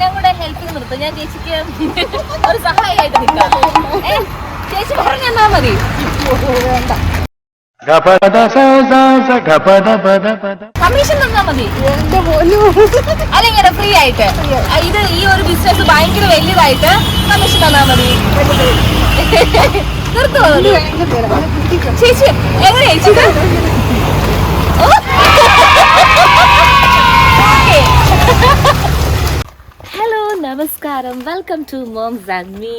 എന്നെ കൂടെ ഹെൽപ്പിന് നിർത്തും. ഞാൻ ചേച്ചിക്ക് ഒരു സഹായമായിട്ട് നിൽക്കാം. ചേച്ചി പറഞ്ഞെന്നാ മതി. കമ്മീഷൻ തന്നാ മതി. ഫ്രീ ആയിട്ട്. ഇത് ഈ ഒരു ബിസിനസ് ഭയങ്കര വലിയതായിട്ട് കമ്മീഷൻ തന്നാ മതി. നിർത്തോ. ചേച്ചി എങ്ങനെയാ ചേച്ചി? ഓ. Okay. ഹലോ നമസ്കാരം welcome to moms and me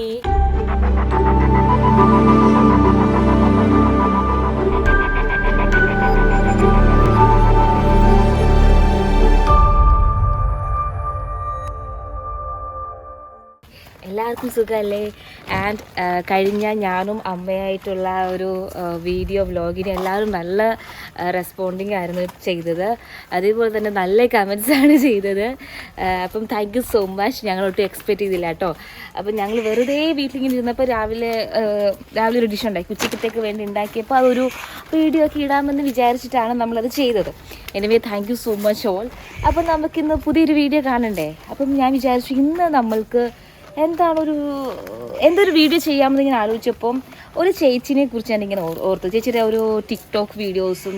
എല്ലാവർക്കും സുഖമല്ലേ? ആൻഡ് കഴിഞ്ഞ ഞാനും അമ്മയായിട്ടുള്ള ഒരു വീഡിയോ വ്ലോഗിന് എല്ലാവരും നല്ല റെസ്പോണ്ടിങ് ആയിരുന്നു ചെയ്തത്. അതേപോലെ തന്നെ നല്ല കമൻസാണ് ചെയ്തത്. അപ്പം താങ്ക് യു സോ മച്ച് ഞങ്ങൾ ഒട്ടും എക്സ്പെക്റ്റ് ചെയ്തില്ല കേട്ടോ. അപ്പം ഞങ്ങൾ വെറുതെ വീട്ടിലിങ്ങനെ ഇരുന്നപ്പോൾ രാവിലെ രാവിലെ ഒരു ഡിഷ് ഉണ്ടായി. ഉച്ചക്കത്തേക്ക് വേണ്ടി ഉണ്ടാക്കിയപ്പോൾ അതൊരു വീഡിയോ ഒക്കെ ഇടാമെന്ന് വിചാരിച്ചിട്ടാണ് നമ്മളത് ചെയ്തത്. Anyway thank you so much all അപ്പം നമുക്കിന്ന് പുതിയൊരു വീഡിയോ കാണണ്ടേ? അപ്പം ഞാൻ വിചാരിച്ചു ഇന്ന് നമ്മൾക്ക് എന്താണ് ഒരു എന്തൊരു വീഡിയോ ചെയ്യാമെന്ന് ഇങ്ങനെ ആലോചിച്ചപ്പം ഒരു ചേച്ചിനെ കുറിച്ച് ഞാൻ ഇങ്ങനെ ഓർത്തു. ചേച്ചിയുടെ ഒരു ടിക്ടോക്ക് വീഡിയോസും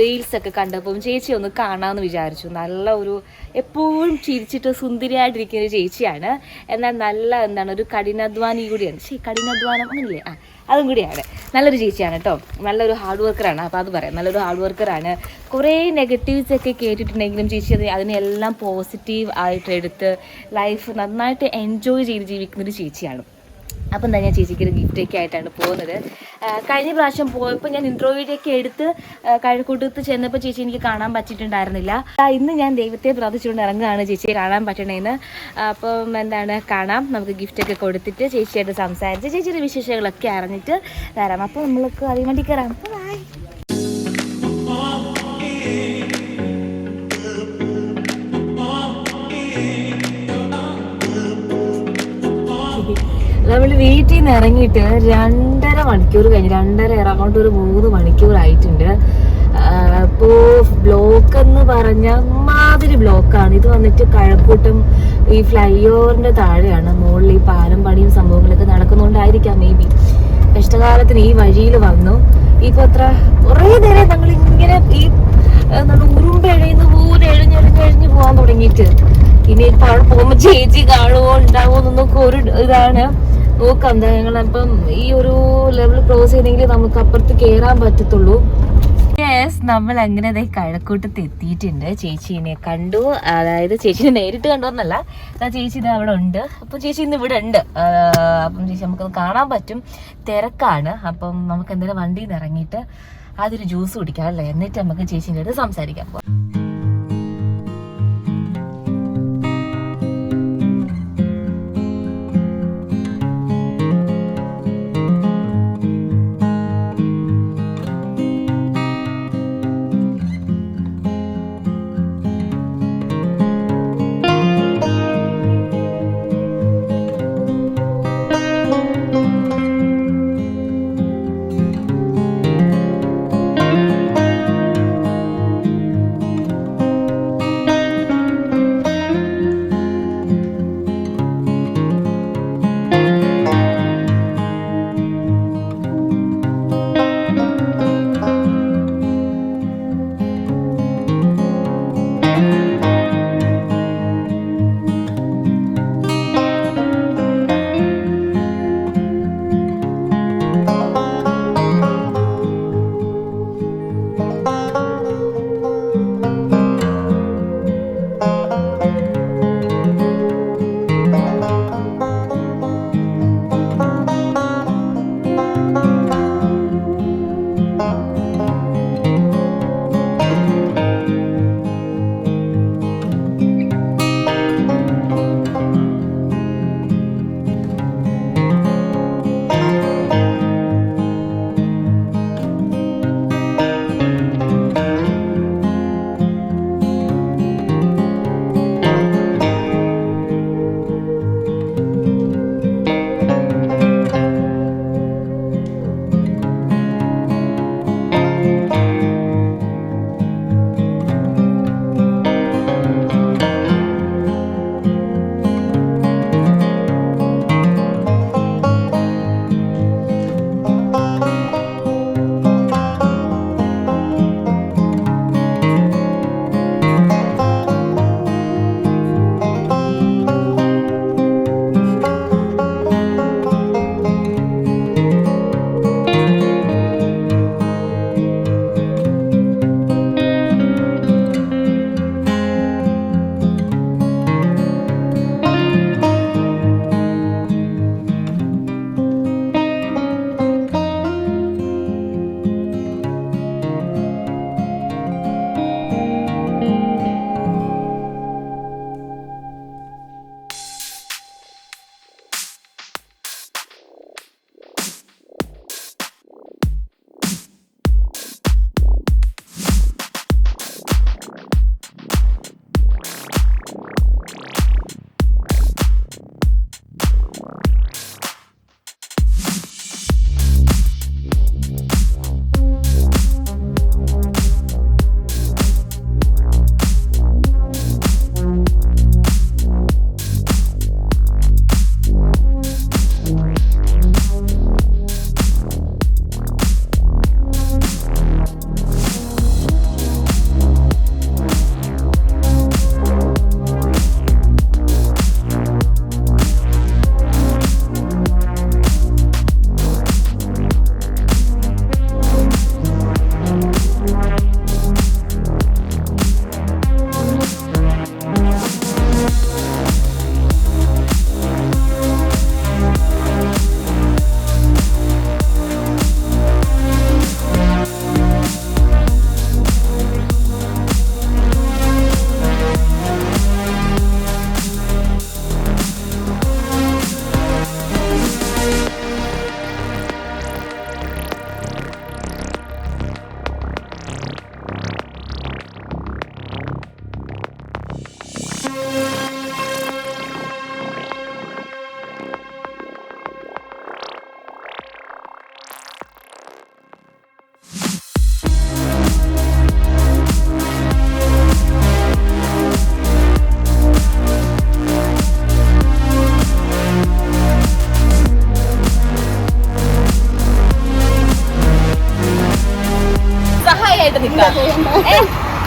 റീൽസ് ഒക്കെ കണ്ടപ്പം ചേച്ചി ഒന്ന് കാണാമെന്ന് വിചാരിച്ചു. നല്ല ഒരു എപ്പോഴും ചിരിച്ചിട്ട് സുന്ദരിയായിട്ടിരിക്കുന്ന ഒരു ചേച്ചിയാണ്. എന്നാൽ നല്ല എന്താണ് ഒരു കഠിനാധ്വാനി കൂടിയാണ്. ശരി കഠിനാധ്വാനം അങ്ങനെയല്ലേ? ആ അതും കൂടിയാണ് നല്ലൊരു ചേച്ചിയാണ് കേട്ടോ. നല്ലൊരു ഹാർഡ് വർക്കറാണ് അപ്പോൾ അത് പറയാം. നല്ലൊരു ഹാർഡ് വർക്കറാണ് കുറേ നെഗറ്റീവ്സ് ഒക്കെ കേട്ടിട്ടുണ്ടെങ്കിലും ചേച്ചി അത് അതിനെല്ലാം പോസിറ്റീവ് ആയിട്ട് എടുത്ത് ലൈഫ് നന്നായിട്ട് എൻജോയ് ചെയ്ത് ജീവിക്കുന്നൊരു ചേച്ചിയാണ്. അപ്പം തന്നെ ഞാൻ ചേച്ചിക്ക് ഒരു ഗിഫ്റ്റ് ഒക്കെ ആയിട്ടാണ് പോകുന്നത്. കഴിഞ്ഞ പ്രാവശ്യം പോയപ്പോൾ ഞാൻ ഇൻട്രോ വീഡിയോ ഒക്കെ എടുത്ത് കഴക്കൂട്ടത്ത് ചെന്നപ്പോൾ ചേച്ചി എനിക്ക് കാണാൻ പറ്റിയിട്ടുണ്ടായിരുന്നില്ല. ഇന്ന് ഞാൻ ദൈവത്തെ പ്രാർത്ഥിച്ചുകൊണ്ട് ഇറങ്ങുകയാണ് ചേച്ചിയെ കാണാൻ പറ്റണേന്ന്. അപ്പം എന്താണ് കാണാം. നമുക്ക് ഗിഫ്റ്റ് ഒക്കെ കൊടുത്തിട്ട് ചേച്ചിയായിട്ട് സംസാരിച്ച് ചേച്ചിയുടെ വിശേഷങ്ങളൊക്കെ അറിഞ്ഞിട്ട് വരാം. അപ്പോൾ നമ്മൾക്ക് അതിന് വേണ്ടി കയറാം ബൈ നമ്മൾ വീട്ടിൽ നിന്ന് ഇറങ്ങിയിട്ട് രണ്ടര മണിക്കൂർ കഴിഞ്ഞ് രണ്ടര ഇറങ്ങോട്ട് ഒരു മൂന്ന് മണിക്കൂർ ആയിട്ടുണ്ട്. അപ്പോൾ ബ്ലോക്ക് എന്ന് പറഞ്ഞാൽ മാതിരി ബ്ലോക്കാണ്. ഇത് വന്നിട്ട് കഴക്കൂട്ടം ഈ ഫ്ലൈ ഓവറിന്റെ താഴെയാണ്. മുകളിൽ ഈ പാലം പണിയും സംഭവങ്ങളൊക്കെ നടക്കുന്നുണ്ടായിരിക്കാം മേ ബി. കഷ്ടകാലത്തിന് ഈ വഴിയിൽ വന്നു. ഇപ്പോൾ അത്ര കുറേ നേരം ഞങ്ങൾ ഇങ്ങനെ ഈ എന്താണ് ഉറുമ്പെഴയുന്ന പോലെ എഴഞ്ഞെഴഞ്ഞെഴഞ്ഞ് പോകാൻ തുടങ്ങിയിട്ട്. ഇനി ഇപ്പൊ അവിടെ പോകുമ്പോ ചേച്ചി കാണുമോ ഉണ്ടാവോ എന്നൊക്കെ ഒരു ഇതാണ്. നോക്കാം എന്താ ഞങ്ങളപ്പം ഈ ഒരു ലെവൽ ക്രോസ് ചെയ്തെങ്കിൽ നമുക്ക് അപ്പുറത്ത് കേറാൻ പറ്റത്തുള്ളൂ. യെസ് നമ്മൾ അങ്ങനെ ദേ കഴക്കൂട്ടത്ത് എത്തിയിട്ടുണ്ട്. ചേച്ചീനെ കണ്ടു. അതായത് ചേച്ചീനെ നേരിട്ട് കണ്ടോന്നല്ല ദാ ചേച്ചി ഇത് അവിടെ ഉണ്ട്. അപ്പം ചേച്ചി ഇന്ന് ഇവിടെ ഉണ്ട്. അപ്പം ചേച്ചി നമുക്കത് കാണാൻ പറ്റും. തിരക്കാണ്. അപ്പം നമുക്ക് എന്തായാലും വണ്ടിയിൽ നിന്ന് ഇറങ്ങിയിട്ട് അതൊരു ജ്യൂസ് കുടിക്കാം അല്ലേ? എന്നിട്ട് നമുക്ക് ചേച്ചീന്റെ അടുത്ത് സംസാരിക്കാം.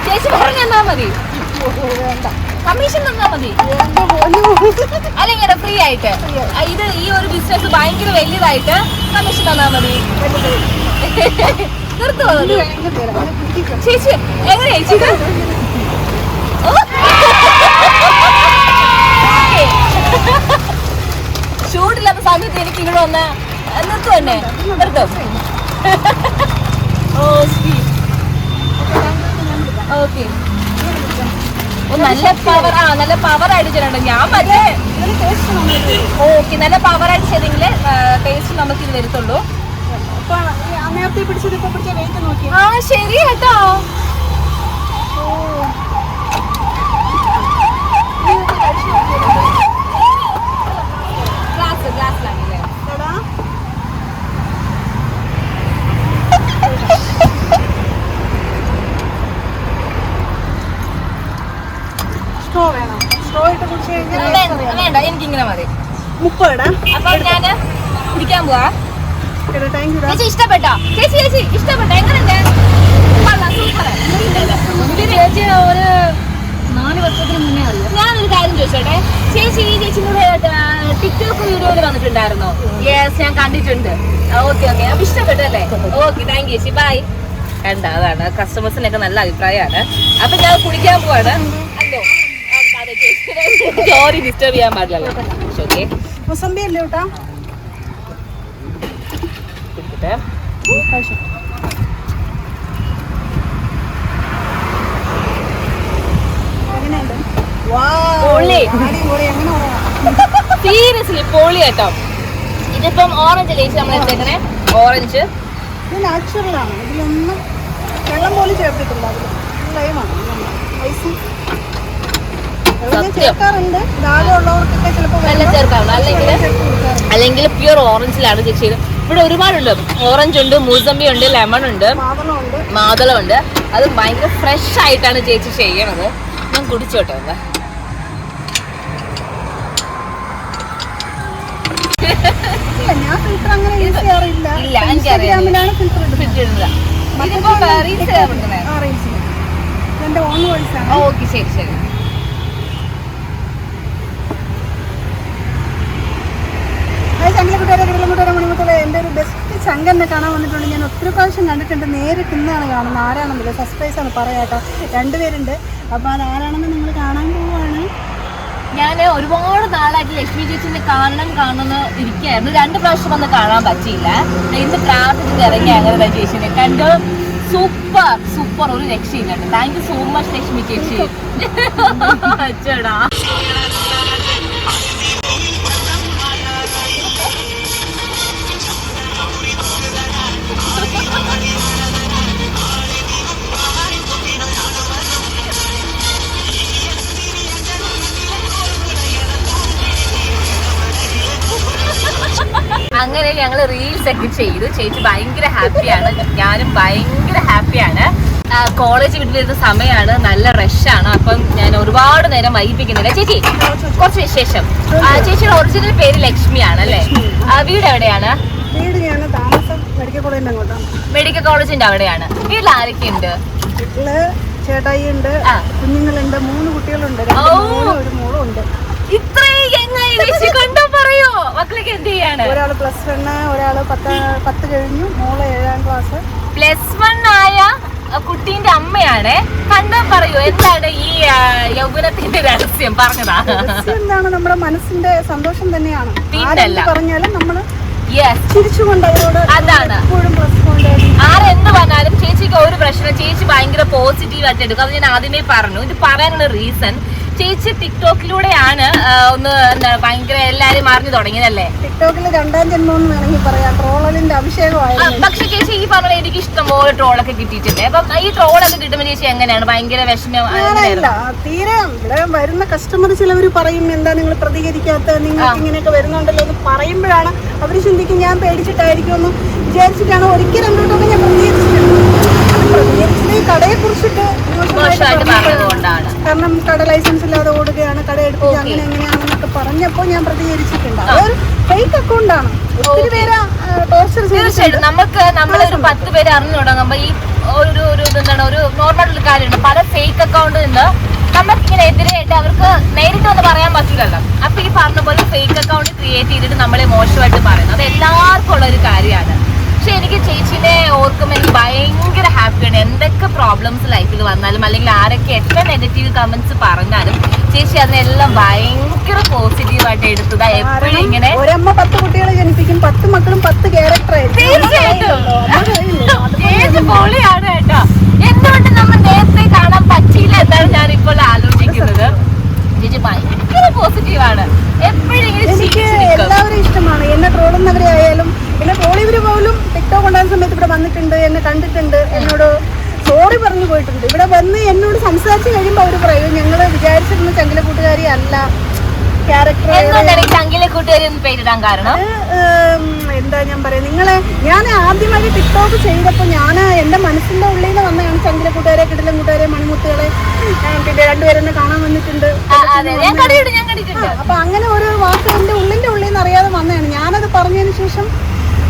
ചേച്ചി പറഞ്ഞു തന്നാ മതി. കമ്മീഷൻ തന്നാ മതി. അല്ലെങ്കിൽ ഫ്രീ ആയിട്ട്. ഇത് ഈ ഒരു ബിസിനസ് ഭയങ്കര വലിയതായിട്ട് കമ്മീഷൻ തന്നാ മതി. നിർത്തുവോ ചേച്ചി എങ്ങനെ ചേച്ചി? ഷൂട്ടില്ലാത്ത സമയത്ത് എനിക്ക് ഇവിടെ വന്ന് നിർത്തും തന്നെ. നിർത്തും. ഓ ഓക്കെ നല്ല പവർ ആ നല്ല പവർ ആയിട്ട് ഞാൻ മറ്റേ ഇതിന് ഓക്കെ നല്ല പവർ ആയിട്ട് ചെയ്തെങ്കിൽ ടേസ്റ്റ് നമുക്ക് ഇത് വരത്തുള്ളൂ. ആ ശരി കേട്ടോ ഗ്ലാസ് സ്ട്രോ വേണം? സ്ട്രോ ഇട്ട് കുടിച്ച് കഴിഞ്ഞാൽ വേണ്ട എനിക്ക് ഇങ്ങനെ മതി. മുപ്പത് അപ്പൊ ഞാൻ കുടിക്കാൻ പോവാ. ചേച്ചി ഇഷ്ടപ്പെട്ടോ? ചേച്ചി ചേച്ചി ഇഷ്ടപ്പെട്ടോ? എങ്ങനെയുണ്ട്? ചേച്ചി ഒരു നാല് വർഷത്തിന് മുന്നേ അറിയാം? ഞാനൊരു കാര്യം ചോദിച്ചോട്ടെ? ചേച്ചി ഈ ചേച്ചി ടിക്ടോക്ക് വീഡിയോയിൽ വന്നിട്ടുണ്ടായിരുന്നോ? യെസ് ഞാൻ കണ്ടിട്ടുണ്ട്. ഓക്കെ ഓക്കെ അപ്പൊ ഇഷ്ടപ്പെട്ടല്ലേ ഓക്കെ താങ്ക് യു ചേച്ചി. ബൈ കണ്ട അതാണ്. കസ്റ്റമേഴ്സിനൊക്കെ നല്ല അഭിപ്രായമാണ്. അപ്പൊ ഞാൻ കുടിക്കാൻ പോവാണ്. അല്ലോ? ജോലി ഡിസ്റ്റർബ് ചെയ്യാൻ പാടില്ലല്ലോ ഓക്കെ മുസമ്പി അല്ലേ കേട്ടാ സീരിയസ്ലി പൊളി. കേട്ടോ. ഇതിപ്പം ഓറഞ്ച് ചേച്ചി നമ്മൾ എടുത്തേക്കണേ ഓറഞ്ച് നാച്ചുറലാണ് ഇതിലൊന്നും വെള്ളം പോലും ചേർത്തിട്ടില്ല. അതിൽ ലൈമാണ് ഐസും. ചേർക്കാറുണ്ട്. ദാഹമുള്ളവർക്കൊക്കെ ചിലപ്പോൾ വെള്ളം ചേർക്കാറുണ്ട്. അല്ലെങ്കിൽ അല്ലെങ്കിൽ പ്യുർ ഓറഞ്ചിലാണ് ചേച്ചി ഇവിടെ ഒരുപാടുണ്ട്. ഓറഞ്ച് ഉണ്ട് മൂസമ്പി ഉണ്ട് ലെമൺ ഉണ്ട് മാതളം ഉണ്ട് അത് ഭയങ്കര ഫ്രഷ് ആയിട്ടാണ് ചേച്ചി ചെയ്യണത്. ഞാൻ കുടിച്ചോട്ടെ ഒന്ന്. ഇല്ല ഫിൽറ്റർ എനിക്കറിയാം. ഇതിപ്പോ ഓൺ വോയിസ് ആണ്. ഓക്കെ ശരി ശരി. ചങ്കിലെ കൂട്ടുകാരെ കിടലും കൂട്ടുകാരെ മണിമുത്തലെ എന്റെ ഒരു ബെസ്റ്റ് ചങ്ങനെ കാണാൻ വന്നിട്ടുണ്ട്. ഞാൻ ഒത്തിരി പ്രാവശ്യം കണ്ടിട്ടുണ്ട്. നേരിട്ട് ഇന്നാണ് കാണുന്നത്. ആരാണെന്നില്ല സസ്പൈസ് ആണ്. പറയാട്ടോ രണ്ടുപേരുണ്ട്. അപ്പോൾ അത് ആരാണെന്ന് നിങ്ങൾ കാണാൻ പോവുകയാണ് ഞാൻ ഒരുപാട് നാളായിട്ട് ലക്ഷ്മി ചേച്ചിനെ കാണണം കാണുന്നു ഇരിക്കുകയായിരുന്നു. രണ്ട് പ്രാവശ്യം വന്ന് കാണാൻ പറ്റിയില്ല. ഇന്ന് പ്രാർത്ഥിച്ചിട്ട് ഇറങ്ങി അങ്ങനെ ചേച്ചിനെ കണ്ട്. സൂപ്പർ സൂപ്പർ ഒരു രക്ഷയില്ല thank you so much Lakshmi ചേച്ചി. അച്ചടാ. ഞങ്ങൾ റീൽസ് ഒക്കെ ചെയ്തു. ചേച്ചി ഭയങ്കര ഹാപ്പിയാണ് ഞാനും ഭയങ്കര ഹാപ്പിയാണ് കോളേജ് വിട്ടിരുന്ന സമയമാണ് നല്ല റഷാണ് അപ്പം ഞാൻ ഒരുപാട് നേരം വൈകിപ്പിക്കുന്നില്ല. ചേച്ചി കുറച്ച് വിശേഷം. ചേച്ചിയുടെ ഒറിജിനൽ പേര് ലക്ഷ്മിയാണ് അല്ലേ? വീട് എവിടെയാണ്? വീട് ഞാൻ താമസം മെഡിക്കൽ കോളേജിന്റെ അങ്ങോട്ടാണ് മെഡിക്കൽ കോളേജിന്റെ അവിടെയാണ്. വീട്ടിൽ ആരൊക്കെയുണ്ട്? വീട്ടിൽ ചേട്ടായി ഉണ്ട്. കുഞ്ഞുങ്ങളുണ്ട് മൂന്ന് കുട്ടികളുണ്ട്. ഒരു മോളും ഉണ്ട്. ഇത്രയും പറയോ മക്കളൊക്കെ എന്ത് ചെയ്യാണ്? ഒരാൾ പ്ലസ് വൺ ഒരാൾ പത്ത് പത്ത് കഴിഞ്ഞു. മോൾ ഏഴാം ക്ലാസ് പ്ലസ് വൺ ആയ കുട്ടീന്റെ അമ്മയാണ്. കണ്ടാ പറയൂ എന്താണ് ഈ യൗവനത്തിന്റെ രഹസ്യം? പറഞ്ഞതാ. എന്താണ്? നമ്മുടെ മനസ്സിന്റെ സന്തോഷം തന്നെയാണ്. പറഞ്ഞാലും അവരോട് അതാണ്. ആരെന്ത് പറഞ്ഞാലും ചേച്ചിക്ക് ഒരു പ്രശ്നം ചേച്ചി ഭയങ്കര പോസിറ്റീവ് ആയിട്ട് എടുക്കും. അത് ഞാൻ ആദ്യമേ പറഞ്ഞു. ഇത് പറയാനുള്ള റീസൺ ചേച്ചി ടിക്ടോക്കിലൂടെയാണ് ഒന്ന് എന്താ ഭയങ്കര എല്ലാരും അറിഞ്ഞു തുടങ്ങിയതല്ലേ? ടിക്ടോക്കിൽ രണ്ടാം ജന്മം എന്ന് വേണമെങ്കിൽ പറയാം. ട്രോളലിന്റെ അഭിഷേകമായിരുന്നു. പക്ഷെ ചേച്ചി ഈ പറഞ്ഞ എനിക്ക് ഇഷ്ടംപോലെ ട്രോളൊക്കെ കിട്ടിയിട്ടുണ്ട്. അപ്പം ഈ ട്രോളൊക്കെ കിട്ടുമ്പോൾ ചേച്ചി എങ്ങനെയാണ്? ഭയങ്കര വിഷമം അങ്ങനെയല്ല തീരെ ഇവിടെ വരുന്ന കസ്റ്റമർ ചിലവർ പറയും എന്താ നിങ്ങൾ പ്രതികരിക്കാത്ത? നിങ്ങൾക്ക് ഇങ്ങനെയൊക്കെ വരുന്നുണ്ടല്ലോ എന്ന് പറയുമ്പോഴാണ് അവർ ചിന്തിക്കും ഞാൻ പേടിച്ചിട്ടായിരിക്കും എന്ന് വിചാരിച്ചിട്ടാണ് ഒരിക്കലും രണ്ടോട്ടൊക്കെ ഞാൻ പ്രതികരിച്ചിട്ടുണ്ട് അത് പ്രതികരിച്ചത് ഈ കടയെ കുറിച്ചിട്ട് കാരണം കട ലൈസൻസ് ഇല്ലാതെ ഓടുകയാണ് കട എടുപ്പിച്ച് അങ്ങനെ എങ്ങനെയാണെന്നൊക്കെ പറഞ്ഞപ്പോൾ ഞാൻ പ്രതികരിച്ചിട്ടുണ്ട്. അതൊരു ഫേക്ക് അക്കൗണ്ടാണ് ഒത്തിരി പേര് ടോർച്ചർ തീർച്ചയായിട്ടും. നമുക്ക് നമ്മളൊരു പത്ത് പേര് അറിഞ്ഞു തുടങ്ങുമ്പോ ഈ ഒരു ഒരു എന്താണ് ഒരു നോർമൽ ഒരു കാര്യമുണ്ട്. പല ഫേക്ക് അക്കൗണ്ട് നിന്ന് നമുക്ക് ഇങ്ങനെ എതിരായിട്ട് അവർക്ക് നേരിട്ട് ഒന്ന് പറയാൻ പറ്റില്ലല്ലോ അപ്പൊ ഈ പറഞ്ഞ പോലെ ഫേക്ക് അക്കൗണ്ട് ക്രിയേറ്റ് ചെയ്തിട്ട് നമ്മളെ മോശമായിട്ട് പറയുന്നത് അത് എല്ലാവർക്കും ഉള്ള ഒരു കാര്യമാണ്. പക്ഷെ എനിക്ക് ചേച്ചിനെ ഓർക്കുമ്പോൾ എനിക്ക് ഭയങ്കര ഹാപ്പിയാണ് എന്തൊക്കെ പ്രോബ്ലംസ് ലൈഫിൽ വന്നാലും അല്ലെങ്കിൽ ആരൊക്കെ എത്ര നെഗറ്റീവ് കമന്റ്സ് പറഞ്ഞാലും ചേച്ചി അതിനെല്ലാം ഭയങ്കര പോസിറ്റീവായിട്ട് എടുത്തതാ. എപ്പോഴും ഇങ്ങനെ ഒരമ്മ പത്ത് കുട്ടികളെ ജനിപ്പിക്കും പത്ത് മക്കളും പത്ത് ചേച്ചി പൊളിയാണ് കേട്ടോ. എന്തുകൊണ്ട് നമ്മൾ നേരത്തെ കാണാൻ പറ്റിയില്ല എന്നാണ് ഞാൻ ഇപ്പോൾ ആലോചിക്കുന്നത്. ചേച്ചി ഭയങ്കര പോസിറ്റീവാണ് എപ്പോഴും. എല്ലാവരും ഇഷ്ടമാണ്. എന്നെ ട്രോളുന്നവരെ ആയാലും പിന്നെ ട്രോളിവര് പോലും ടിക്ടോക്ക് ഉണ്ടാകുന്ന സമയത്ത് ഇവിടെ വന്നിട്ടുണ്ട് എന്നെ കണ്ടിട്ടുണ്ട് എന്നോട് സോറി പറഞ്ഞു പോയിട്ടുണ്ട്. ഇവിടെ വന്ന് എന്നോട് സംസാരിച്ച് കഴിയുമ്പോൾ അവർ പറയും ഞങ്ങൾ വിചാരിച്ചിരുന്ന ചങ്കില കൂട്ടുകാരി അല്ല. ക്യാരക്ടർ ചങ്കിലെ കൂട്ടുകാരി പേരിടാൻ കാരണം? എന്താ ഞാൻ പറയാ നിങ്ങളെ ഞാൻ ആദ്യമായി ടിക്ടോക്ക് ചെയ്തപ്പോൾ ഞാൻ എന്റെ മനസ്സിന്റെ ഉള്ളിൽ നിന്ന് വന്നതാണ് ചങ്കില കൂട്ടുകാരെ കിടലം കൂട്ടുകാരെ മണിമുത്തുകളെ പിന്നെ രണ്ടുപേരെന്നെ കാണാൻ വന്നിട്ടുണ്ട്. അപ്പൊ അങ്ങനെ ഒരു വാക്ക് എന്റെ ഉള്ളിന്റെ ഉള്ളിൽ നിന്ന് അറിയാതെ വന്നതാണ്. ഞാനത് പറഞ്ഞതിന് ശേഷം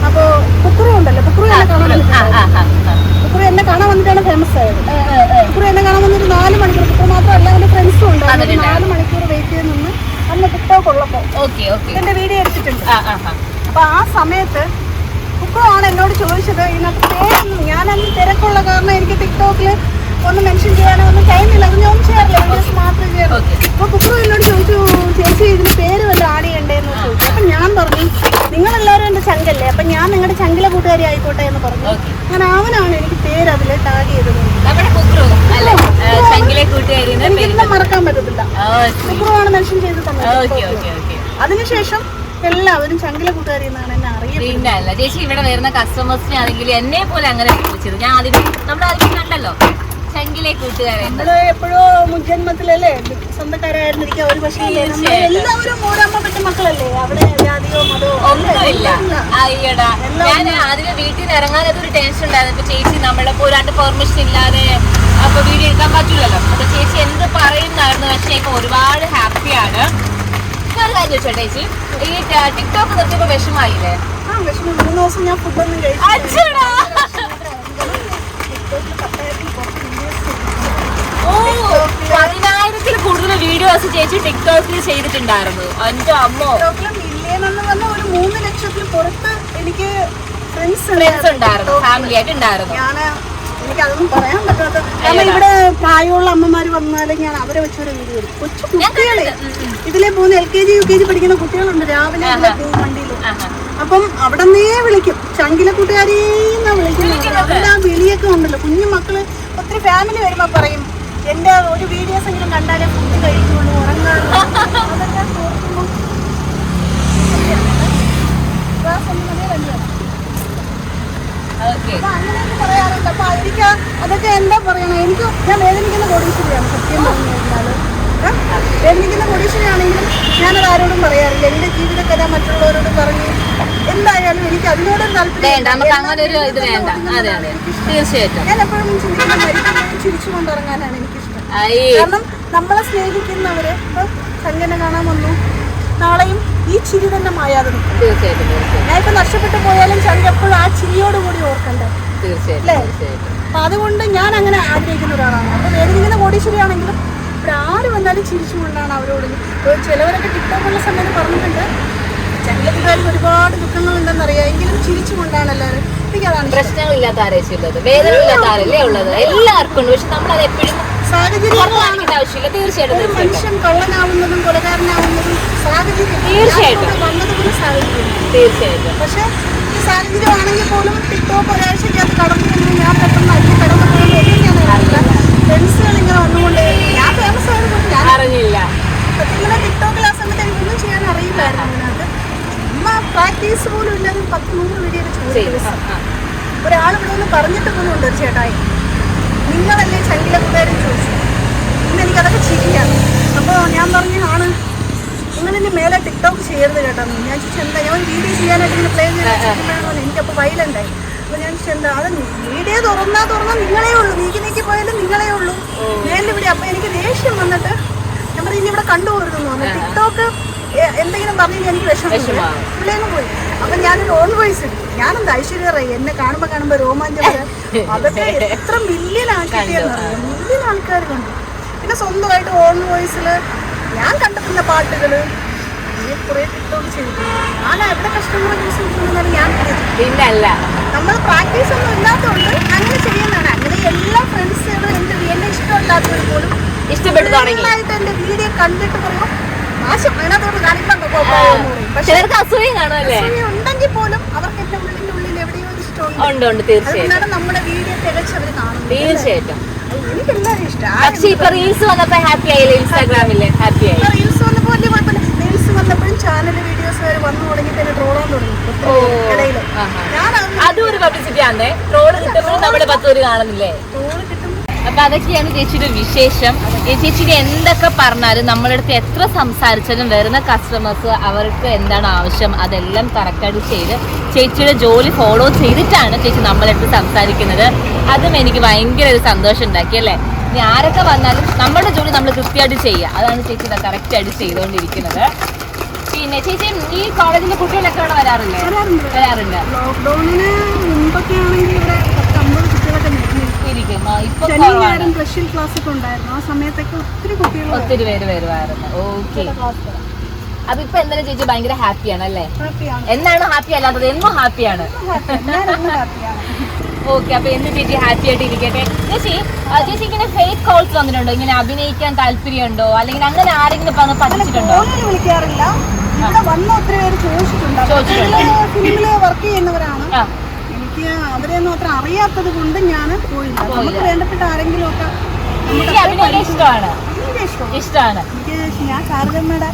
അപ്പോ കുക്കുറു ഉണ്ടല്ലോ. കുക്കുറു എന്നെ കാണാൻ. കുക്കുറു. എന്നെ കാണാൻ വന്നിട്ടാണ് ഫേമസ് ആയത്. കുക്കുറു എന്നെ കാണാൻ വന്നിട്ട് നാല് മണിക്കൂർ. കുക്കുറു മാത്രമല്ല എന്റെ ഫ്രണ്ട്സും ഒരു നാല് മണിക്കൂർ വെയിറ്റ് ചെയ്ത് നിന്ന് അന്ന് ടിക്ടോക്ക് ഉള്ളപ്പോ ഓക്കെ ഓക്കെ. എന്റെ വീഡിയോ എടുത്തിട്ടുണ്ട്. ആ ആ ആ. അപ്പൊ ആ സമയത്ത് കുക്കുറു ആണ് എന്നോട് ചോദിച്ചത് ഇതിനകത്ത് പേരൊന്നും ഞാൻ അന്ന് തിരക്കുള്ള കാരണം എനിക്ക് ടിക്ടോക്കിൽ ഒന്ന് മെൻഷൻ ചെയ്യാനോ ഒന്നും കഴിയുന്നില്ല അത് ഞാൻ വീഡിയോസ് മാത്രം ചെയ്യാറുള്ളൂ ഓക്കെ അപ്പൊ കുക്കു എന്നോട് ചോദിച്ചു ചേച്ചി ഇതിന് പേര് വല്ല ആഡ് ചെയ്യണ്ടേന്ന് ചോദിച്ചു. അപ്പൊ ഞാൻ പറഞ്ഞു നിങ്ങളെല്ലാവരും എന്റെ ചങ്കല്ലേ? അപ്പൊ ഞാൻ നിങ്ങളുടെ ചങ്കിലെ കൂട്ടുകാരി ആയിക്കോട്ടെ എന്ന് പറഞ്ഞു. അങ്ങനെ അവനാണ് എനിക്ക് പേര് അതിൽ ടാഗ് ചെയ്തത്. നമ്മുടെ കുക്രു അല്ലെ? ചങ്കിലെ കൂട്ടുകാരി എനിക്ക് ഇന്നും മറക്കാൻ പറ്റത്തില്ല. കുക്കുറുവാണ് മെൻഷൻ ചെയ്ത് തന്നത് അതിനുശേഷം എല്ലാവരും ചങ്കിലെ കൂട്ടുകാരി എന്നാണ് എന്നെ അറിയുന്നത് ചേച്ചി ഇവിടെ വരുന്ന കസ്റ്റമേഴ്സിനെ ആണെങ്കിൽ എന്നെ പോലെ അങ്ങനെ വിളിച്ചത്. ഞാൻ ആദ്യം നമ്മൾ ആദ്യം കണ്ടല്ലോ. ചങ്കിലെ കൂട്ടുകാരെ. നമ്മൾ എപ്പോഴോ മുൻജന്മത്തിലല്ലേ സ്വന്തക്കാരായിരുന്നിരിക്കുക ഒരു പക്ഷേ. എല്ലാവരും ഓരമ്മ പെട്ട മക്കളല്ലേ? അവിടെ ജാതിയോ മതോ? ഒന്നുമില്ല. അയ്യടാ. ഞാൻ ആദ്യം വീട്ടിൽ നിന്ന് ഇറങ്ങാൻ അതൊരു ടെൻഷൻ ഉണ്ടായിരുന്നു. ഇപ്പൊ ചേച്ചി നമ്മളെ പോരാണ്ട് പെർമിഷൻ ഇല്ലാതെ അപ്പൊ വീഡിയോ എടുക്കാൻ പറ്റില്ലല്ലോ അപ്പൊ ചേച്ചി എന്ത് പറയുന്നായിരുന്നു പക്ഷേ ഇപ്പൊ ഒരുപാട് ഹാപ്പിയാണ് ഒരു കാര്യം ചേച്ചി? ഈ ടിക്ടോക്ക് നിർത്തിയപ്പോ വിഷമായില്ലേ ആ വിഷമം. മൂന്ന് ദിവസം ഞാൻ ഫുഡൊന്നും കഴിച്ചു കൂടുതൽ വീഡിയോസ് ചേച്ചി ടിക്ടോക്കിൽ ചെയ്തിട്ടുണ്ടായിരുന്നു. എന്റെ അമ്മോ? ഒരു മൂന്ന് ലക്ഷത്തിൽ പുറത്ത് എനിക്ക് ഫ്രണ്ട്സ് ഫ്രണ്ട്സ് ഉണ്ടായിരുന്നു. ഫാമിലി ആയിട്ട് ഉണ്ടായിരുന്നു. ഞാൻ എനിക്ക് അതൊന്നും പറയാൻ പറ്റാത്ത കാരണം ഇവിടെ പ്രായമുള്ള അമ്മമാര് വന്നാലും ഞാൻ അവരെ വെച്ചൊരു വീഡിയോ കൊച്ചു കുട്ടികളെ. ഇതിലെ പോകുന്ന L K G U K G പഠിക്കുന്ന കുട്ടികളുണ്ട് രാവിലെ പോകും വണ്ടിയിൽ അപ്പം അവിടെ നിന്നേ വിളിക്കും. ചങ്കിലെ കൂട്ടുകാരീന്നാ വിളിക്കുന്നത്. അവരുടെ ആ വിളിയൊക്കെ ഉണ്ടല്ലോ. കുഞ്ഞു മക്കൾ ഒത്തിരി ഫാമിലി വരുമ്പോ പറയും എന്റെ ഒരു വീഡിയോസ് എങ്കിലും കണ്ടാലേ ഫുഡ് കഴിക്കുള്ളൂ ഉറങ്ങാറുള്ളൂ അതൊക്കെ ഓർക്കുമ്പോൾ അങ്ങനെയൊക്കെ പറയാറുണ്ട്. അപ്പൊ എനിക്ക് അതൊക്കെ എന്താ പറയണേ? എനിക്ക് ഞാൻ വേദനിക്കുന്ന കോടീശ്വരിയാണ് സത്യം പറഞ്ഞു കഴിഞ്ഞാൽ. ഏ? എന്തെങ്കിലും കോടീശ്വരിയാണെങ്കിലും ഞാനത് ആരോടും പറയാറില്ല. എന്റെ ജീവിത കഥ മറ്റുള്ളവരോട് പറഞ്ഞു എന്തായാലും എനിക്ക് അതിനോടൊരു താല്പര്യം നമുക്ക് ഞാൻ എപ്പോഴും ചിന്തിക്കുന്ന മരിക്കുമ്പോഴും ചിരിച്ചുകൊണ്ട് ഇറങ്ങാനാണ് എനിക്കിഷ്ടം. കാരണം നമ്മളെ സ്നേഹിക്കുന്നവര് ഇപ്പൊ സംഘടന കാണാൻ വന്നു. നാളെയും ഈ ചിരി തന്നെ മായാതെ നിൽക്കും. തീർച്ചയായിട്ടും ഞാൻ ഇപ്പൊ നഷ്ടപ്പെട്ടു പോയാലും ചങ്ക എപ്പോഴും ആ ചിരിയോടുകൂടി ഓർക്കണ്ടേ? തീർച്ചയായിട്ടും അല്ലേ? അപ്പൊ അതുകൊണ്ട് ഞാൻ അങ്ങനെ ആഗ്രഹിക്കുന്ന ഒരാളാണ്. അപ്പൊ വേദനിക്കുന്ന കോടീശ്വരിയാണെങ്കിലും ഇവിടെ ആര് വന്നാലും ചിരിച്ചുകൊണ്ടാണ് അവരോട് ചിലവരൊക്കെ ടിക്ടോക്കുള്ള സമയത്ത് പറഞ്ഞിട്ടുണ്ട്. ചങ്ങലത്തുകാർക്ക് ഒരുപാട് ദുഃഖങ്ങളുണ്ടെന്ന് അറിയാം എങ്കിലും ചിരിച്ചുകൊണ്ടാണ് എല്ലാവരും. എനിക്കതാണ്. പ്രശ്നങ്ങളില്ലാത്ത ആരേശിയുള്ളത് വേദന ഇല്ലാത്ത ആരല്ലേ ഉള്ളത്? എല്ലാവർക്കും ഉണ്ട്. പക്ഷെ നമ്മൾ അത് എപ്പോഴും സാഹചര്യങ്ങളാണ് ആവശ്യമില്ല. തീർച്ചയായിട്ടും മനുഷ്യൻ കള്ളനാവുന്നതും കൊലകാരനാവുന്നതും സാഹചര്യം തീർച്ചയായിട്ടും. ഞാനിവിടെ വന്നതുപോലെ സാഹചര്യം തീർച്ചയായിട്ടും. പക്ഷെ ഈ സാഹചര്യമാണെങ്കിൽ പോലും ടിക്ടോക്ക് ഒരാഴ്ചക്കകത്ത് കടന്നു ഞാൻ പെട്ടെന്ന് അടിച്ച് കടന്നു പോകുന്നതൊന്നും ഞാൻ അറിയില്ല. ഫ്രണ്ട്സുകൾ ഇങ്ങനെ വന്നുകൊണ്ട് ഞാൻ ഫേമസ് ആയതുകൊണ്ട് ഞാൻ അറിഞ്ഞില്ല. ഇങ്ങനെ ടിക്ടോക്കിൽ ആ സമയത്ത് എനിക്കൊന്നും ചെയ്യാൻ അറിയില്ലായിരുന്നു അതിനകത്ത്. ചുമ്മാ പ്രാക്ടീസ് പോലും ഇല്ലാതെ പത്ത് നൂറ് വീഡിയോ ചോദിച്ചു ഒരു ഒരാൾ ഇവിടെ ഒന്ന് പറഞ്ഞിട്ട് പോലും ഉണ്ട് ഒരു ചേട്ടായി. നിങ്ങളല്ലേ ചങ്കിലെ കൂട്ടുകാരും ചോദിച്ചു ഇന്ന് എനിക്കതൊക്കെ ചിരിയാണ് അപ്പോൾ ഞാൻ പറഞ്ഞു ആണ്. മേലെ ടിക്ടോക്ക് ചെയ്യരുത് കേട്ടോ. ഞാൻ ചോദിച്ചു എന്താ? ഞാൻ വീഡിയോ ചെയ്യാനായിട്ട് ഇങ്ങനെ പ്ലേ ചെയ്യാൻ എനിക്കപ്പോൾ വൈലന്റായി അപ്പോൾ ഞാൻ അത് വീഡിയോ തുറന്നാ തുറന്നാ നിങ്ങളേ ഉള്ളൂ. നീക്കി നീക്കി പോയാലും നിങ്ങളേ ഉള്ളൂ. മേലിൽ ഇവിടെ അപ്പോൾ എനിക്ക് ദേഷ്യം വന്നിട്ട് ഞാൻ പറഞ്ഞു ഇവിടെ കണ്ടുപോരുന്നു ടിക്ടോക്ക് എന്തെങ്കിലും പറഞ്ഞു എനിക്ക് വിഷമം പുള്ളിയങ്ങ് പോയി. അപ്പൊ ഞാനൊരു ഓൺ വോയിസ് ഇട്ടു. ഞാനെന്താ ഐശ്വര്യ റൈ എന്നെ കാണുമ്പോ കാണുമ്പോ രോമാഞ്ചം. അതൊക്കെ എത്ര മില്യൻ ആൾക്കാരെയാണ് മില്യൻ ആൾക്കാർ കണ്ടു. പിന്നെ സ്വന്തമായിട്ട് ഓൺ വോയിസിൽ ഞാൻ കണ്ടെത്തുന്ന പാട്ടുകൾ. കുറെ ചെയ്തു ഞാൻ എവിടെ ഞാൻ. പിന്നല്ല. നമ്മൾ പ്രാക്ടീസ് ഒന്നും ഇല്ലാത്തതുകൊണ്ട് അങ്ങനെ ചെയ്യുന്നതാണ്. അങ്ങനെ എല്ലാ ഫ്രണ്ട്സുകളും എന്റെ എന്നെ ഇഷ്ടമില്ലാത്തവർ പോലും ആയിട്ട് എന്റെ വീഡിയോ കണ്ടിട്ട് പറയുമ്പോൾ നാശം അതിനകത്തോട് കാണിക്കാൻ പക്ഷേ അസൂയം ഉണ്ടെങ്കിൽ പോലും അവർക്ക് ഉള്ളിന്റെ ഉള്ളിൽ എവിടെയോ ഒരു ഇഷ്ടമുണ്ട്. ഉണ്ട് തീർച്ചയായിട്ടും. നമ്മുടെ വീഡിയോ തികച്ച് കാണും തീർച്ചയായിട്ടും. പക്ഷെ ഇപ്പൊ റീൽസ് വന്നപ്പോ ഹാപ്പി ആയില്ലേ? ഇൻസ്റ്റാഗ്രാമിൽ ഹാപ്പി ആയി. റീൽസ് വന്നപ്പോ വലിയ കുഴപ്പമില്ല. വന്നപ്പോഴും ചാനൽ വീഡിയോസ് വരെ വന്നു തുടങ്ങി തന്നെ ട്രോളാൻ തുടങ്ങി. ഇടയിൽ ഞാൻ അതും ഒരു പബ്ലിസിറ്റി ആണേ ട്രോൾ കിട്ടുമ്പോഴും നമ്മുടെ പത്ത് പേര് കാണുന്നില്ലേ? ട്രോൾ കിട്ടുമ്പോൾ അപ്പൊ അതൊക്കെയാണ് ചേച്ചിയുടെ വിശേഷം. ഈ ചേച്ചിക്ക് എന്തൊക്കെ പറഞ്ഞാലും നമ്മളടുത്ത് അടുത്ത് എത്ര സംസാരിച്ചാലും വരുന്ന കസ്റ്റമേഴ്സ് അവർക്ക് എന്താണ് ആവശ്യം അതെല്ലാം കറക്റ്റായിട്ട് ചെയ്ത് ചേച്ചിയുടെ ജോലി ഫോളോ ചെയ്തിട്ടാണ് ചേച്ചി നമ്മളെ അടുത്ത് സംസാരിക്കുന്നത്. അതും എനിക്ക് ഭയങ്കര ഒരു സന്തോഷം ഉണ്ടാക്കി അല്ലേ? ഇനി ആരൊക്കെ വന്നാലും നമ്മുടെ ജോലി നമ്മൾ കൃത്യമായിട്ട് ചെയ്യുക. അതാണ് ചേച്ചി കറക്റ്റായിട്ട് ചെയ്തുകൊണ്ടിരിക്കുന്നത്. പിന്നെ ചേച്ചി ഈ കോളേജിലെ കുട്ടികളൊക്കെ ഇവിടെ വരാറില്ലേ? വരാറുണ്ട്. വരാറുണ്ട്. ലോക്ക്ഡൌണിന് മുമ്പൊക്കെ ആണെങ്കിൽ ഇവിടെ പത്തമ്പത് കുട്ടികളൊക്കെ നിൽക്കുന്നു ഇരിക്കും. ആ, ഇപ്പൊ ശനി കുറവാണ്. ഞായറും സ്പെഷ്യൽ ക്ലാസ് ഒക്കെ ഉണ്ടായിരുന്നു. ആ സമയത്തൊക്കെ ഒത്തിരി കുട്ടികൾ ഒത്തിരി പേര് വരുമായിരുന്നു. ഓക്കെ അപ്പൊ ഇപ്പൊ എന്തായാലും ചേച്ചി ഭയങ്കര ഹാപ്പിയാണ് അല്ലേ? എന്നാണ് ഹാപ്പി അല്ലാത്തത്? എന്നും ഹാപ്പിയാണ്. ഓക്കെ അപ്പൊ എന്ന് ചേച്ചി ഹാപ്പി ആയിട്ട് ഇരിക്കട്ടെ. ചേച്ചി ചേച്ചി ഇങ്ങനെ ഫേക്ക് കോൾസ് വന്നിട്ടുണ്ടോ? ഇങ്ങനെ അഭിനയിക്കാൻ താല്പര്യമുണ്ടോ? അല്ലെങ്കിൽ അങ്ങനെ ആരെങ്കിലും പറഞ്ഞ് പഠിച്ചിട്ടുണ്ടോ? വിളിക്കാറില്ല. ഇവിടെ വന്ന ഒത്തിരി പേര് ചോദിച്ചിട്ടുണ്ട്. ഫിലിമിൽ വർക്ക് ചെയ്യുന്നവരാണ്. എനിക്ക് അവരെയൊന്നും അത്ര അറിയാത്തത് കൊണ്ട് ഞാൻ പോയില്ല. നമുക്ക് വേണ്ടപ്പെട്ട ആരെങ്കിലും ഒക്കെ ഇഷ്ടമാണ്. ഇഷ്ടമാണ്. ഞാൻ ശാരദമ്മയുടെ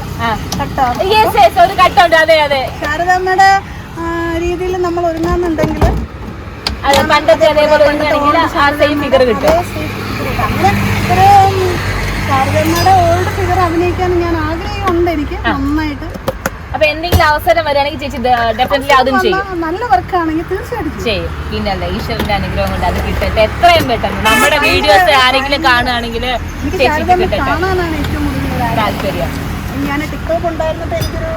ഒരു കട്ടുണ്ട് അതെ അതെ. ശാരദമ്മയുടെ രീതിയിൽ നമ്മൾ ഒരുങ്ങാന്നുണ്ടെങ്കിൽ പണ്ടത്തെ അതേപോലെ ശാരദമ്മയുടെ ഓൾഡ് ഫിഗർ അഭിനയിക്കാൻ ഞാൻ ആഗ്രഹമുണ്ട് എനിക്ക് നന്നായിട്ട്. അപ്പൊ എന്തെങ്കിലും അവസരം വരികയാണെങ്കിൽ ചേച്ചി ഡെഫിനറ്റ്ലി അതും ചെയ്യും. നല്ല നല്ല വർക്കാണെങ്കിൽ തീർച്ചയായിട്ടും ചെയ്യും. പിന്നെ അല്ല ഈശ്വരന്റെ അനുഗ്രഹം കൊണ്ട് അത് കിട്ടട്ടെ. എത്രയും പെട്ടെന്ന്. നമ്മുടെ വീഡിയോസ് ആരെങ്കിലും കാണുകയാണെങ്കിൽ ചേച്ചി കിട്ടട്ടെ. ആഗ്രഹം. താല്പര്യം. ഞാൻ ടിക്ടോക്ക് ഉണ്ടായിരുന്നപ്പോൾ എനിക്കൊരു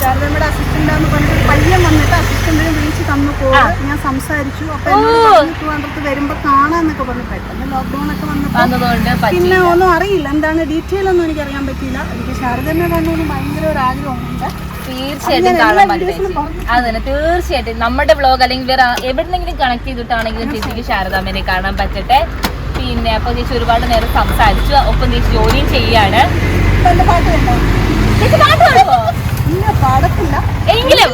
ശാരദമ്മയുടെ അസിസ്റ്റന്റ് എന്ന് പറഞ്ഞിട്ട് പയ്യൻ വന്നിട്ട് അസിസ്റ്റന്റിനെ വിളിച്ച് തന്നു പോകും ഞാൻ സംസാരിച്ചു. അപ്പൊ ട്രിവാൻഡ്രത്ത് വരുമ്പോ കാണാന്നൊക്കെ പറഞ്ഞു. പെട്ടെന്ന് ലോക്ക്ഡൌൺ ഒക്കെ വന്നപ്പോ പിന്നെ ഒന്നും അറിയില്ല. എന്താണ് ഡീറ്റെയിൽ ഒന്നും എനിക്ക് അറിയാൻ പറ്റിയില്ല. എനിക്ക് ശാരദമ്മ കാണുന്നതിന് ഭയങ്കര ഒരു ആഗ്രഹമുണ്ട് തീർച്ചയായിട്ടും കാണാൻ അതന്നെ തീർച്ചയായിട്ടും നമ്മുടെ ബ്ലോഗ് അല്ലെങ്കിൽ വേറെ എവിടെന്നെങ്കിലും കണക്ട് ചെയ്തിട്ടാണെങ്കിലും ചേച്ചിക്ക് ശാരദാമ്മനെ കാണാൻ പറ്റട്ടെ. പിന്നെ അപ്പൊ ചേച്ചി ഒരുപാട് നേരം സംസാരിച്ചു. ഒപ്പം ചേച്ചി ജോലിയും ചെയ്യാണ്. ചേച്ചി പാട്ട് പാടുമോ എങ്കിലും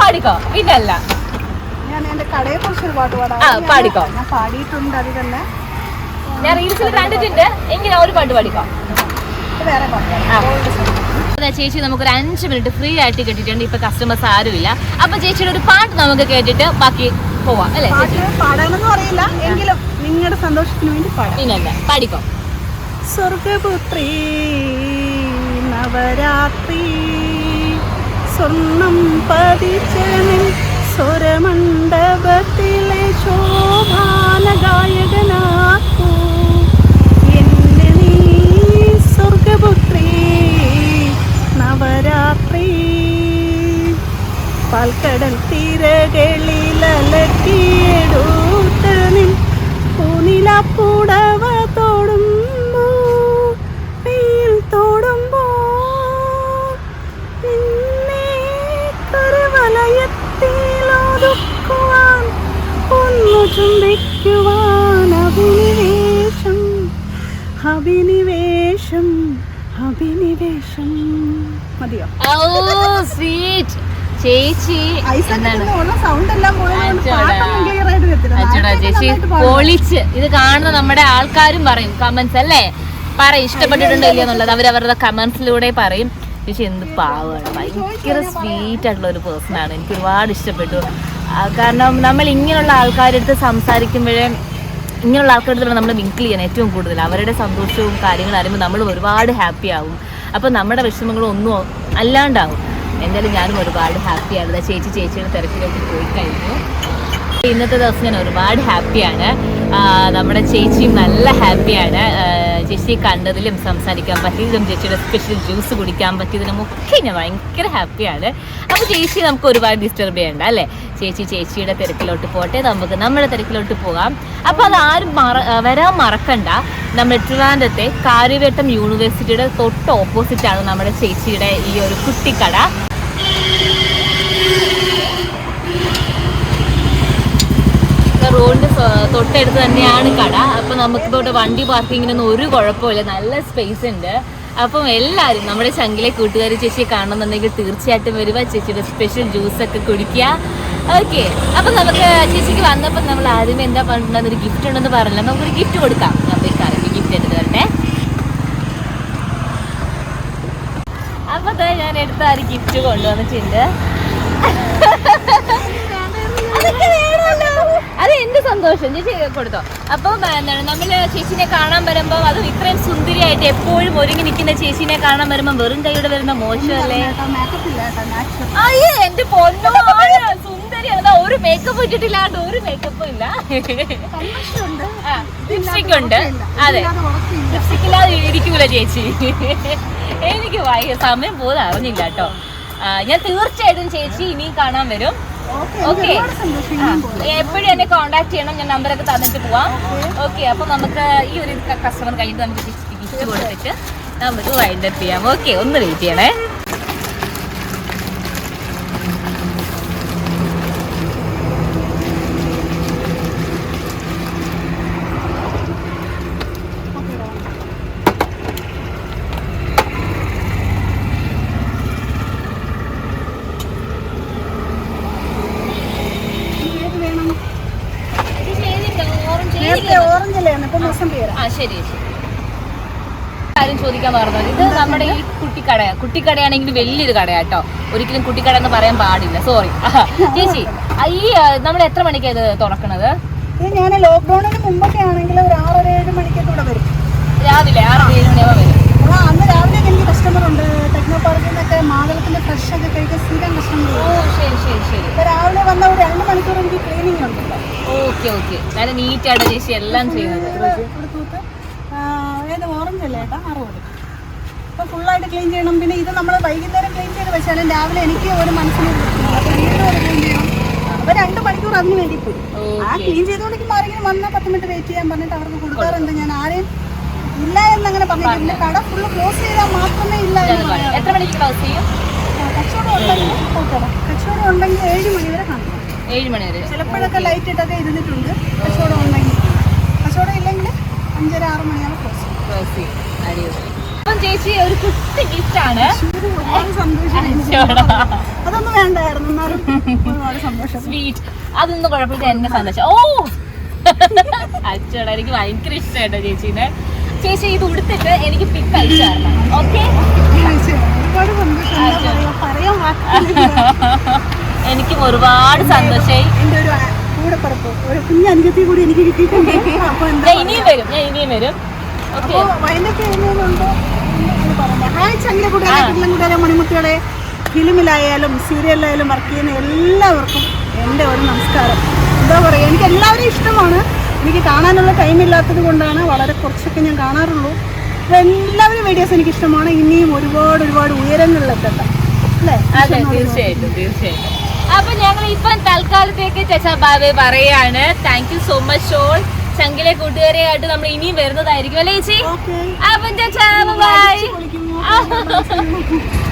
പാടിക്കോ? പിന്നല്ല പാടിക്കോ. ഞാൻ റീൽസിൽ കണ്ടിട്ടുണ്ട്. എങ്കിലും ഒരു പാട്ട് പാടിക്കോ? വേറെ. അതാ ചേച്ചി നമുക്കൊരു അഞ്ച് മിനിറ്റ് ഫ്രീ ആയിട്ട് കിട്ടിയിട്ടുണ്ട് ഇപ്പൊ കസ്റ്റമേഴ്സ് ആരുമില്ല. അപ്പൊ ചേച്ചിയുടെ ഒരു പാട്ട് നമുക്ക് കേട്ടിട്ട് ബാക്കി പോവാം. അല്ലേ പാടാണെന്ന് പറയില്ല എങ്കിലും നിങ്ങളുടെ സന്തോഷത്തിന് വേണ്ടി പാടാം. പിന്നല്ല പാടിക്കോ സ്വർഗപുത്രി നവരാത്രി സ്വർണം പതിച്ചനിൽ സ്വരമണ്ഡപത്തിലെ ശോഭാന ഗായകനാക്കൂ എന്നെ നീ സ്വർഗപുത്രി നവരാത്രി പാൽക്കടൽ തീരകളിലലട്ടിയെടുത്തനിൽ പൂനില പുടവ തോടുമ്പോ നിന്നെ കരവലയത്തിലൊതുക്കുവാൻ ഒന്നു ചുംബിക്കുവാൻ അഭിനിവേശം അഭിനിവേശം അഭിനിവേശം. മതിയോ? ഓ സ്വീറ്റ് ചേച്ചി ചേച്ചി. പൊളിച്ച്. ഇത് കാണുന്ന നമ്മുടെ ആൾക്കാരും പറയും കമന്റ്സ് അല്ലേ? പറയും ഇഷ്ടപ്പെട്ടിട്ടുണ്ടോ എന്നുള്ളത്. അവർ അവരുടെ കമന്റ്സിലൂടെ പറയും. ചേച്ചി എന്ത് പാവമാണ് ഭയങ്കര സ്വീറ്റ് ആയിട്ടുള്ള ഒരു പേഴ്സൺ ആണ്. എനിക്ക് ഒരുപാട് ഇഷ്ടപ്പെട്ടു. കാരണം നമ്മൾ ഇങ്ങനെയുള്ള ആൾക്കാരെടുത്ത് സംസാരിക്കുമ്പോഴേ ഇങ്ങനെയുള്ള ആൾക്കാരുടെ നമ്മൾ മിങ്കിൾ ചെയ്യണം ഏറ്റവും കൂടുതൽ. അവരുടെ സന്തോഷവും കാര്യങ്ങളും അറിയുമ്പോൾ നമ്മൾ ഒരുപാട് ഹാപ്പി ആവും. അപ്പോൾ നമ്മുടെ വിഷമങ്ങളും ഒന്നും അല്ലാണ്ടാവും. എന്തായാലും ഞാനും ഒരുപാട് ഹാപ്പിയാണ് ചേച്ചി ചേച്ചിയുടെ തിരക്കിലേക്ക് പോയി കഴിഞ്ഞു ഇന്നത്തെ ദിവസം ഞാൻ ഒരുപാട് ഹാപ്പിയാണ് നമ്മുടെ ചേച്ചിയും നല്ല ഹാപ്പിയാണ് ആ, ചേച്ചിയെ കണ്ടതിലും സംസാരിക്കാൻ പറ്റിയതിലും ചേച്ചിയുടെ സ്പെഷ്യൽ ജ്യൂസ് കുടിക്കാൻ പറ്റിയതിലും ഒക്കെ ഞാൻ ഭയങ്കര ഹാപ്പിയാണ് അപ്പോൾ ചേച്ചി നമുക്ക് ഒരുപാട് ഡിസ്റ്റർബ് ചെയ്യണ്ട അല്ലേ? ചേച്ചി ചേച്ചിയുടെ തിരക്കിലോട്ട് പോട്ടെ നമുക്ക് നമ്മുടെ തിരക്കിലോട്ട് പോകാം. അപ്പോൾ അത് ആരും മറ വരാൻ മറക്കണ്ട. നമ്മൾ ട്രിവാൻഡത്തെ കാര്യവട്ടം യൂണിവേഴ്സിറ്റിയുടെ തൊട്ട് ഓപ്പോസിറ്റാണ് നമ്മുടെ ചേച്ചിയുടെ ഈ ഒരു കുട്ടിക്കട. തൊട്ടടുത്ത് തന്നെയാണ് കട. അപ്പൊ നമുക്ക് ഇവിടെ വണ്ടി പാർക്കിങ്ങിനൊന്നും ഒരു കുഴപ്പമില്ല. നല്ല സ്പേസ് ഉണ്ട്. അപ്പം എല്ലാവരും നമ്മുടെ ചങ്കിലെ കൂട്ടുകാർ ചേച്ചി കാണണമെന്നുണ്ടെങ്കിൽ തീർച്ചയായിട്ടും വരിക ചേച്ചിയുടെ സ്പെഷ്യൽ ജ്യൂസ് ഒക്കെ കുടിക്കുക. ഓക്കെ അപ്പം നമുക്ക് ചേച്ചിക്ക് വന്നപ്പോൾ നമ്മൾ ആദ്യമേ എന്താ പറഞ്ഞിട്ടുണ്ടെന്ന് ഒരു ഗിഫ്റ്റ് ഉണ്ടെന്ന് പറഞ്ഞില്ല. നമുക്കൊരു ഗിഫ്റ്റ് കൊടുക്കാം. പോയി കറക്കി ഗിഫ്റ്റ് എടുത്ത് തരട്ടെ. അപ്പോൾ ഞാൻ എടുത്ത ആ ഒരു ഗിഫ്റ്റ് കൊണ്ടുവന്നിട്ടുണ്ട് അതൊക്കെ വേണമല്ലോ. അത് എന്റെ സന്തോഷം ചേച്ചി കൊടുത്തോ. അപ്പം എന്താണ് നമ്മൾ ചേച്ചിനെ കാണാൻ വരുമ്പോൾ അതും ഇത്രയും സുന്ദരിയായിട്ട് എപ്പോഴും ഒരുങ്ങി നിൽക്കുന്ന ചേച്ചിനെ കാണാൻ വരുമ്പോൾ വെറും കൈയോടെ വരുന്ന മോശമല്ലേ? അയ്യേ എന്റെ പൊന്നോ സുന്ദരിയാണ് ഒരു മേക്കപ്പ് ഇട്ടിട്ടില്ലാണ്ട് ഒരു മേക്കപ്പും ഇല്ല. ലിപ്സ്റ്റിക് ഉണ്ട്. അതെ. ലിപ്സ്റ്റിക് ഇല്ലാതെ ഇരിക്കൂല ചേച്ചി. എനിക്ക് സമയം പോലും അറിഞ്ഞില്ല കേട്ടോ. ഞാൻ തീർച്ചയായിട്ടും ചേച്ചി ഇനിയും കാണാൻ വരും. ഓക്കെ. എപ്പോഴും എന്നെ കോണ്ടാക്ട് ചെയ്യണം. ഞാൻ നമ്പറൊക്കെ തന്നിട്ട് പോവാം. ഓക്കെ അപ്പൊ നമുക്ക് ഈ ഒരു കസ്റ്റമർ കഴിഞ്ഞിട്ട് നമുക്ക് ഗിഫ്റ്റ് കൊടുത്തിട്ട് നമുക്ക് വൈൻഡപ്പ് ചെയ്യാം. ഓക്കെ ഒന്ന് വെയിറ്റ് ചെയ്യണേ ഇനി ഏത് വേണം നേരത്തെ ഓറഞ്ച് അല്ലേ ഇപ്പൊ മൊസം പേരാ ആ ശരി ശരി ചോദിക്കാൻ മറന്നു ഇത് നമ്മുടെ ഈ കുട്ടിക്കട കുട്ടിക്കടയാണെങ്കിൽ വലിയൊരു കടയാട്ടോ. ഒരിക്കലും കുട്ടിക്കട എന്ന് പറയാൻ പാടില്ല. സോറി ചേച്ചി ഈ നമ്മൾ എത്ര മണിക്കാണ് ഇത് തുറക്കണത്? ഇത് ഞാൻ ലോക്ക്ഡൌണിന് മുമ്പൊക്കെ ആണെങ്കിൽ ഒരു ആറര ഏഴ് മണിക്കൊക്കെ ഇവിടെ വരും. രാവിലെ ആറ് ഏഴ് മണിയാകുമ്പോൾ വരും. ആ അന്ന് രാവിലെ എനിക്ക് കസ്റ്റമർ ഉണ്ട്. ടെക്നോ പാർക്കിൽ നിന്നൊക്കെ മാതളത്തിന്റെ ഫ്രഷ് ഒക്കെ കഴിക്കാൻ സ്ഥിരം കസ്റ്റമർ ഓ ശരി ശരി ശരി. ഇപ്പൊ രാവിലെ വന്ന ഒരു രണ്ട് മണിക്കൂർ എനിക്ക് ക്ലീനിങ് ഉണ്ട്. Okay okay. നല്ല നീറ്റായിട്ട് ചേച്ചി എല്ലാം ചെയ്യുന്നത് ഇവിടെ ഇവിടെ തൂത്ത് ആ, ഏത് ഓറഞ്ച് അല്ലേ ഏട്ടാ അറുപത് ഇപ്പൊ ഫുള്ളായിട്ട് ക്ലീൻ ചെയ്യണം. പിന്നെ ഇത് നമ്മൾ വൈകുന്നേരം ക്ലീൻ ചെയ്ത് വെച്ചാലും രാവിലെ എനിക്ക് ഒരു മനസ്സിന് ക്ലീൻ ചെയ്യണം. അപ്പൊ രണ്ട് മണിക്കൂർ അതിന് വേണ്ടി പോയി. ആ ക്ലീൻ ചെയ്തുകൊണ്ടിരിക്കുമ്പോൾ ആരെങ്കിലും വന്നാൽ പത്ത് മിനിറ്റ് വെയിറ്റ് ചെയ്യാൻ പറഞ്ഞിട്ട് അവർക്ക് കൊടുക്കാറുണ്ട്. ഞാൻ ആരെയും ഇല്ല എന്നങ്ങനെ പറഞ്ഞിട്ടില്ല. കട ഫുള്ള് ക്ലോസ് ചെയ്താൽ മാത്രമേ ഇല്ല എന്ന് എത്ര മണിക്ക് ക്ലോസ് ചെയ്യും? കച്ചവടം ഉണ്ടെങ്കിൽ കച്ചവടം ഉണ്ടെങ്കിൽ ഏഴ് മണി വരെ കാണും. ഏഴ് മണി വരെ. ചിലപ്പോഴൊക്കെ ലൈറ്റ് ഇട്ടൊക്കെ ഇരുന്നിട്ടുണ്ട്. കച്ചവടം ഉണ്ടെങ്കിൽ. കച്ചവടം ഇല്ലെങ്കിൽ അഞ്ചര ആറ് മണിയാണ് ക്ലോസ് ക്ലോസ് ചെയ്യും. അടിപൊളി. ചേച്ചി ഒരു കുട്ടി ഗിഫ്റ്റ് ആണ്. അതൊന്നും വേണ്ടായിരുന്നു. എന്നാലും ഒരുപാട് സന്തോഷം. സ്വീറ്റ് അതൊന്നും കുഴപ്പമില്ല എന്നെ സന്തോഷം. ഓ! അച്ചോടാ എനിക്ക് ഭയങ്കര ഇഷ്ടമായിട്ടോ ചേച്ചീനെ. ചേച്ചി ഇത് ഉടുത്തിട്ട് എനിക്ക് പിക്ക് അയച്ചു തരണം. ഓക്കെ എനിക്കും ഒരുപാട് സന്തോഷമായി ഇനിയും വരും ഞാൻ ഇനിയും വരും. ഓക്കെ അപ്പൊ ഹായ് ഫിലിമിലായാലും സീരിയലിലായാലും വർക്ക് ചെയ്യുന്ന എല്ലാവർക്കും എന്റെ ഒരു നമസ്കാരം. എന്താ പറയുക എനിക്ക് എല്ലാവരും ഇഷ്ടമാണ്. എനിക്ക് കാണാനുള്ള ടൈം ഇല്ലാത്തത് കൊണ്ടാണ് വളരെ കുറച്ചൊക്കെ ഞാൻ കാണാറുള്ളൂ. അപ്പോൾ എല്ലാവരും വീഡിയോസ് എനിക്ക് ഇഷ്ടമാണ് ഇനിയും ഒരുപാട് ഒരുപാട് ഉയരങ്ങളിലെത്തട്ടെ അല്ലേ? അതെ തീർച്ചയായിട്ടും തീർച്ചയായിട്ടും. അപ്പൊ ഞങ്ങൾ ഇപ്പം തൽക്കാലത്തേക്ക് ചച്ചാ ബാബെ പറയാണ്. താങ്ക് യു സോ മച്ച് ഷോൾ ചങ്കിലെ കൂട്ടുകാരെയായിട്ട് നമ്മൾ ഇനിയും വരുന്നതായിരിക്കും അല്ലേ ചേച്ചി? അപ്പം ചച്ചാ ബൈ 啊。哈哈哈哈哈